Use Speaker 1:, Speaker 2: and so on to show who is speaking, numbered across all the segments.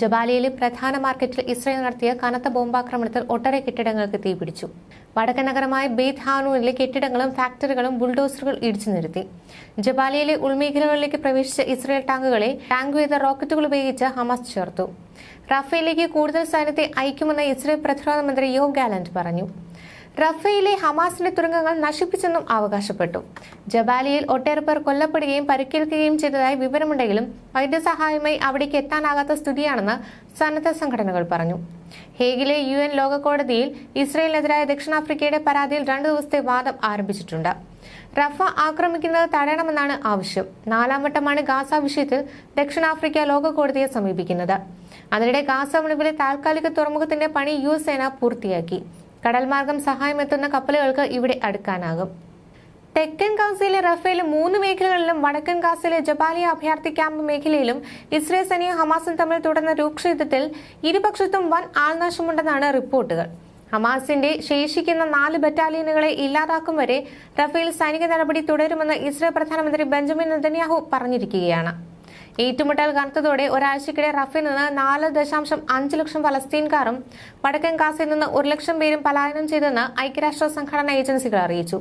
Speaker 1: ജബാലിയയിലെ പ്രധാന മാർക്കറ്റിൽ ഇസ്രയേൽ നടത്തിയ കനത്ത ബോംബാക്രമണത്തിൽ ഒട്ടേറെ കെട്ടിടങ്ങൾക്ക് തീപിടിച്ചു വടക്കൻ നഗരമായ ബേത് ഹാനൂനിലെ കെട്ടിടങ്ങളും ഫാക്ടറികളും ബുൾഡോസറുകൾ ഇടിച്ചു നിരത്തി. ജബാലിയയിലെ ഉൾമേഖലകളിലേക്ക് പ്രവേശിച്ച ഇസ്രയേൽ ടാങ്കുകളെ ടാങ്ക് ചെയ്ത റോക്കറ്റുകൾ ഉപയോഗിച്ച് ഹമാസ് ചേർത്തു. റഫേലിലേക്ക് കൂടുതൽ സൈന്യത്തെ അയക്കുമെന്ന് ഇസ്രയേൽ പ്രതിരോധ മന്ത്രി യോവ് ഗാലന്റ് പറഞ്ഞു. റഫയിലെ ഹമാസിന്റെ തുരങ്കങ്ങൾ നശിപ്പിച്ചെന്നും അവകാശപ്പെട്ടു. ജബാലിയിൽ ഒട്ടേറെ പേർ കൊല്ലപ്പെടുകയും പരിക്കേൽക്കുകയും ചെയ്തതായി വിവരമുണ്ടെങ്കിലും വൈദ്യസഹായമായി അവിടേക്ക് എത്താനാകാത്ത സ്ഥിതിയാണെന്ന് സന്നദ്ധ സംഘടനകൾ പറഞ്ഞു. ഹേഗിലെ യു എൻ ലോക കോടതിയിൽ ഇസ്രയേലിനെതിരായ ദക്ഷിണാഫ്രിക്കയുടെ പരാതിയിൽ രണ്ടു ദിവസത്തെ വാദം ആരംഭിച്ചിട്ടുണ്ട്. റഫ ആക്രമിക്കുന്നത് തടയണമെന്നാണ് ആവശ്യം. നാലാം വട്ടമാണ് ഗാസ വിഷയത്തിൽ ദക്ഷിണാഫ്രിക്ക ലോകകോടതിയെ സമീപിക്കുന്നത്. അതിനിടെ ഗാസ മുണിവിലെ താൽക്കാലിക തുറമുഖത്തിന്റെ പണി യു സേന പൂർത്തിയാക്കി. കടൽ മാർഗം സഹായം എത്തുന്ന കപ്പലുകൾക്ക് ഇവിടെ അടുക്കാനാകും. തെക്കൻ ഗാസയിലെ റഫേൽ മൂന്ന് മേഖലകളിലും വടക്കൻ ഗാസയിലെ ജബാലിയ അഭയാർത്ഥി ക്യാമ്പ് മേഖലയിലും ഇസ്രയേൽ സൈന്യവും ഹമാസും തമ്മിൽ തുടർന്ന രൂക്ഷ യുദ്ധത്തിൽ ഇരുപക്ഷത്തും വൻ ആൾനാശമുണ്ടെന്നാണ് റിപ്പോർട്ടുകൾ. ഹമാസിന്റെ ശേഷിക്കുന്ന നാല് ബറ്റാലിയനുകളെ ഇല്ലാതാക്കും വരെ റഫേൽ സൈനിക നടപടി തുടരുമെന്ന് ഇസ്രയേൽ പ്രധാനമന്ത്രി ബെഞ്ചമിൻ നെതന്യാഹു പറഞ്ഞിരിക്കുകയാണ്. ഏറ്റുമുട്ടൽ കനത്തതോടെ ഒരാഴ്ചക്കിടെ റഫിൽ നിന്ന് നാല് ദശാംശം അഞ്ച് ലക്ഷം ഫലസ്തീൻകാരും വടക്കൻ ഗാസയിൽ നിന്ന് ഒരു ലക്ഷം പേരും പലായനം ചെയ്തെന്ന് ഐക്യരാഷ്ട്ര സംഘടനാ ഏജൻസികൾ അറിയിച്ചു.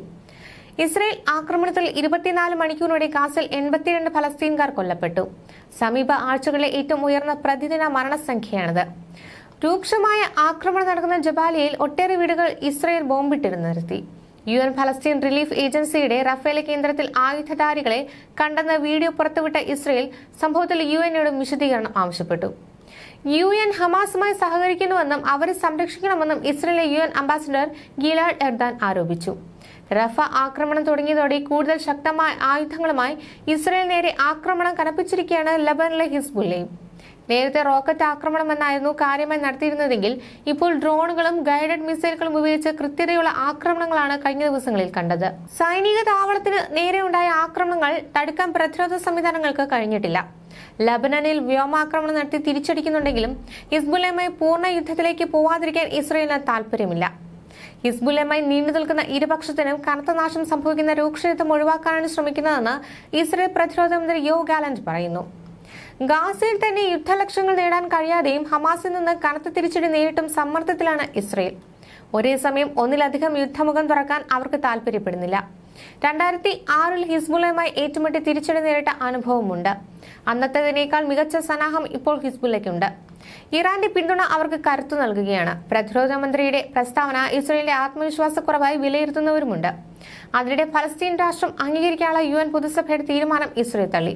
Speaker 1: ഇസ്രയേൽ ആക്രമണത്തിൽ ഇരുപത്തിനാല് മണിക്കൂറിനിടെ ഗാസിൽ എൺപത്തിരണ്ട് ഫലസ്തീൻകാർ കൊല്ലപ്പെട്ടു. സമീപ ആഴ്ചകളിലെ ഏറ്റവും ഉയർന്ന പ്രതിദിന മരണസംഖ്യയാണിത്. രൂക്ഷമായ ആക്രമണം നടക്കുന്ന ജബാലിയയിൽ ഒട്ടേറെ വീടുകൾ ഇസ്രയേൽ ബോംബിട്ടിരുന്നു നിർത്തി. യു എൻ ഫലസ്തീൻ റിലീഫ് ഏജൻസിയുടെ റഫേൽ കേന്ദ്രത്തിൽ ആയുധധാരികളെ കണ്ടെന്ന വീഡിയോ പുറത്തുവിട്ട ഇസ്രയേൽ സംഭവത്തിൽ യു എന്നോട് വിശദീകരണം ആവശ്യപ്പെട്ടു. യു എൻ ഹമാസുമായി സഹകരിക്കുന്നുവെന്നും അവരെ സംരക്ഷിക്കണമെന്നും ഇസ്രയേലിലെ U N ambassador Gilad Erdan ആരോപിച്ചു. റഫ ആക്രമണം തുടങ്ങിയതോടെ കൂടുതൽ ശക്തമായ ആയുധങ്ങളുമായി ഇസ്രയേൽ നേരെ ആക്രമണം കനപ്പിച്ചിരിക്കുകയാണ് ലബനിലെ ഹിസ്ബുല്ലയും നേരത്തെ റോക്കറ്റ് ആക്രമണം എന്നായിരുന്നു കാര്യമായി നടത്തിയിരുന്നതെങ്കിൽ ഇപ്പോൾ ഡ്രോണുകളും ഗൈഡഡ് മിസൈലുകളും ഉപയോഗിച്ച് കൃത്യതയുള്ള ആക്രമണങ്ങളാണ് കഴിഞ്ഞ ദിവസങ്ങളിൽ കണ്ടത്. സൈനിക താവളത്തിന് നേരെയുണ്ടായ ആക്രമണങ്ങൾ തടുക്കാൻ പ്രതിരോധ സംവിധാനങ്ങൾക്ക് കഴിഞ്ഞിട്ടില്ല. ലബനനിൽ വ്യോമാക്രമണം നടത്തി തിരിച്ചടിക്കുന്നുണ്ടെങ്കിലും ഹിസ്ബുലയുമായി പൂർണ യുദ്ധത്തിലേക്ക് പോവാതിരിക്കാൻ ഇസ്രയേലിന് താൽപ്പര്യമില്ല. ഹിസ്ബുലയുമായി നീണ്ടു നിൽക്കുന്ന ഇരുപക്ഷത്തിനും കനത്ത നാശം സംഭവിക്കുന്ന രൂക്ഷയുദ്ധം ഒഴിവാക്കാനാണ് ശ്രമിക്കുന്നതെന്ന് ഇസ്രയേൽ പ്രതിരോധ മന്ത്രി യോ ഗാലന്റ് പറയുന്നു. ഗാസയിൽ തന്നെ യുദ്ധലക്ഷ്യങ്ങൾ നേടാൻ കഴിയാതെയും ഹമാസിൽ നിന്ന് കനത്ത തിരിച്ചടി നേരിട്ടും സമ്മർദ്ദത്തിലാണ് ഇസ്രയേൽ. ഒരേ സമയം ഒന്നിലധികം യുദ്ധമുഖം തുറക്കാൻ അവർക്ക് താല്പര്യപ്പെടുന്നില്ല രണ്ടായിരത്തി ആറിൽ ഹിസ്ബുള്ളയുമായി ഏറ്റുമുട്ടി തിരിച്ചടി നേരിട്ട അനുഭവമുണ്ട്. അന്നത്തേതിനേക്കാൾ മികച്ച സന്നാഹം ഇപ്പോൾ ഹിസ്ബുള്ളയ്ക്കുണ്ട്. ഇറാന്റെ പിന്തുണ അവർക്ക് കരുത്തു നൽകുകയാണ്. പ്രതിരോധ മന്ത്രിയുടെ പ്രസ്താവന ഇസ്രയേലിന്റെ ആത്മവിശ്വാസക്കുറവായി വിലയിരുത്തുന്നവരുമുണ്ട്. അതിനിടെ ഫലസ്തീൻ രാഷ്ട്രം അംഗീകരിക്കാനുള്ള യു എൻ പൊതുസഭയുടെ തീരുമാനം ഇസ്രയേൽ തള്ളി.